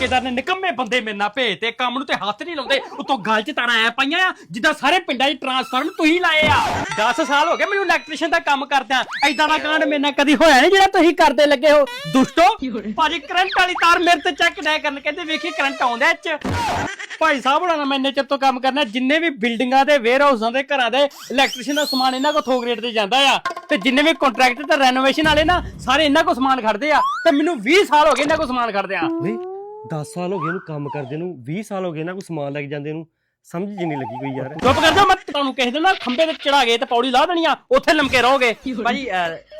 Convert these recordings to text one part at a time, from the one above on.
ਠੇਕੇਦਾਰ ਨੇ ਨਿਕੰਮੇ ਬੰਦੇ ਮੇਰੇ ਨਾਲ ਭੇਜ ਤੇ ਕੰਮ ਨੂੰ ਤੇ ਹੱਥ ਨਹੀਂ ਲਾਉਂਦੇ। ਉਤੋਂ ਗੱਲ 'ਚ ਤਾਰਾਂ ਐ ਪਈਆਂ ਆ ਜਿੱਦਾਂ ਸਾਰੇ ਪਿੰਡਾਂ 'ਚ ਟਰਾਂਸਫਾਰਮ ਤੁਸੀਂ ਲਾਏ ਆ। 10 ਸਾਲ ਹੋ ਗਏ ਮੈਨੂੰ ਇਲੈਕਟ੍ਰੀਸ਼ੀਅਨ ਦਾ ਕੰਮ ਕਰਦਿਆਂ। ਐਦਾਂ ਦਾ ਕਾਂਡ ਮੇਰੇ ਨਾਲ ਕਦੀ ਹੋਇਆ ਨਹੀਂ ਜਿਹੜਾ ਤੁਸੀਂ ਕਰਦੇ ਲੱਗੇ ਹੋ। ਦੁਸ਼ਟੋ ਭਾਜੀ ਕਰੰਟ ਵਾਲੀ ਤਾਰ ਮੇਰੇ ਤੇ ਚੈੱਕ ਨਾ ਕਰਨ ਕਹਿੰਦੇ ਵੇਖੀ ਕਰੰਟ ਆਉਂਦਾ ਇਹ 'ਚ ਭਾਈ ਸਾਹਿਬ ਹੋਣਾ ਨਾਲ ਮੈਂ ਇੰਨੇ ਚਿਰ ਤੋਂ ਕੰਮ ਕਰਨਾ ਜਿੰਨੇ ਵੀ ਬਿਲਡਿੰਗਾਂ ਦੇ ਵੇਅਰ ਹਾਊਸਾਂ ਦੇ ਘਰਾਂ ਦੇ ਇਲੈਕਟ੍ਰੀਸ਼ੀਅਨ ਦਾ ਸਮਾਨ ਇਹਨਾਂ ਕੋ ਥੋਕ ਰੇਟ ਤੇ ਜਾਂਦਾ ਆ। ਤੇ ਜਿੰਨੇ ਵੀ ਕੰਟਰੈਕਟ ਤੇ ਰੈਨੋਵੇਸ਼ਨ ਵਾਲੇ ਨਾ ਸਾਰੇ ਇਹਨਾਂ ਕੋ ਸਮਾਨ ਖੜਦੇ ਆ। ਤੇ ਮੈਨੂੰ 20 ਸਾਲ ਹੋ ਗਏ ਇਹਨਾਂ ਕੋ ਸਮਾਨ ਖੜਦੇ ਆ 10 ਸਾਲ ਹੋ ਗਏ ਇਹਨੂੰ ਕੰਮ ਕਰਦੇ ਨੂੰ 20 ਸਾਲ ਹੋ ਗਏ ਨਾ ਕੋਈ ਸਮਾਨ ਲੈ ਕੇ ਜਾਂਦੇ ਨੂੰ ਸਮਝ ਜੀ ਨਹੀਂ ਲੱਗੀ ਕੋਈ ਯਾਰ। ਚੁੱਪ ਕਰ ਜਾ ਮੈਂ ਤੁਹਾਨੂੰ ਕਿਸੇ ਦਿਨ ਨਾ ਖੰਬੇ ਤੇ ਚੜਾ ਗਏ ਤੇ ਪੌੜੀ ਲਾ ਦੇਣੀ ਆ ਉੱਥੇ ਲਮਕੇ ਰਹੋਗੇ। ਭਾਜੀ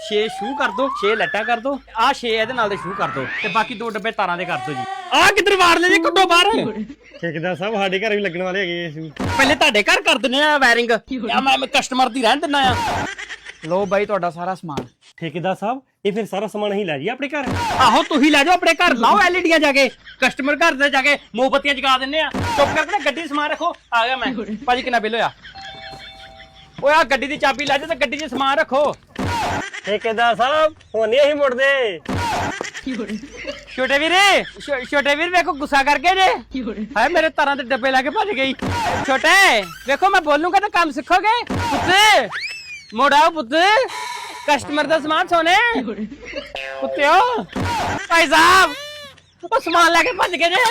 6 ਸ਼ੂ ਕਰ ਦੋ 6 ਲੱਟਾਂ ਕਰ ਦੋ ਆ 6 ਇਹਦੇ ਨਾਲ ਦੇ ਸ਼ੂ ਕਰ ਦੋ ਤੇ ਬਾਕੀ ਦੋ ਡੱਬੇ ਤਾਰਾਂ ਦੇ ਕਰ ਦੋ ਜੀ। ਆ ਕਿੱਧਰ ਵਾੜ ਲੈ ਜੀ ਕੱਢੋ ਬਾਹਰ? ਠੇਕੇਦਾਰ ਸਾਹਿਬ ਸਾਡੇ ਘਰ ਵੀ ਲੱਗਣ ਵਾਲੇ ਹੈਗੇ ਇਸ ਪਹਿਲੇ ਤੁਹਾਡੇ ਘਰ ਕਰ ਦਿੰਨੇ ਆ ਵਾਇਰਿੰਗ ਆ ਮੈਂ ਕਸਟਮਰ ਦੀ ਰਹਿਣ ਦਿੰਨਾ ਆ। ਲੋ ਬਾਈ ਤੁਹਾਡਾ ਸਾਰਾ ਸਮਾਨ। ਠੇਕੇਦਾਰ ਸਾਹਿਬ ਇਹ ਫਿਰ ਸਾਰਾ ਸਮਾਨ ਅਸੀਂ ਲੈ ਜੀ ਆਪਣੇ ਘਰ। ਆਹੋ ਤੁਸੀਂ ਲੈ ਜਾਓ ਆਪਣੇ ਘਰ ਲਾਓ ਐਲਈਡੀਆਂ ਜਾ ਕੇ ਕਸਟਮਰ ਘਰ ਦੇ ਜਾ ਕੇ ਮੋਮਬੱਤੀਆਂ ਜਗਾ ਦਿੰਨੇ ਆ। ਚੁੱਪ ਕਰਕੇ ਨਾ ਗੱਡੀ 'ਚ ਸਮਾਨ ਰੱਖੋ। ਆ ਗਿਆ ਮੈਂ। ਭਾਜੀ ਕਿੰਨਾ ਬਿੱਲ ਹੋਇਆ? ਓਏ ਆ ਗੱਡੀ ਦੀ ਚਾਬੀ ਲੈ ਜਾ ਤੇ ਗੱਡੀ 'ਚ ਸਮਾਨ ਰੱਖੋ। ਠੇਕੇਦਾਰ ਸਾਹਿਬ ਹੁਣ ਨਹੀਂ ਅਸੀਂ ਮੁੜਦੇ। ਛੋਟੇ ਵੀਰੇ ਛੋ- ਛੋਟੇ ਵੀਰ ਵੇਖੋ ਗੁੱਸਾ ਕਰਕੇ ਜੇ। ਹਾਏ ਮੇਰੇ ਤਾਰਾਂ ਦੇ ਡੱਬੇ ਲਾ ਕੇ ਭੱਜ ਗਈ। ਛੋਟੇ ਵੇਖੋ ਮੈਂ ਬੋਲੂੰਗਾ ਤਾਂ ਕੰਮ ਸਿੱਖੋਗੇ? ਪੁੱਤ ਮੋੜਾਓ ਪੁੱਤ। ਕਸਟਮਰ ਦਾ ਸਮਾਨ ਸੋਨੇ? ਕੁੱਤਿਓ। ਭਾਈ ਸਾਹਿਬ ਉਹ ਸਮਾਨ ਲੈ ਕੇ ਭੱਜ ਗਏ ਜੇ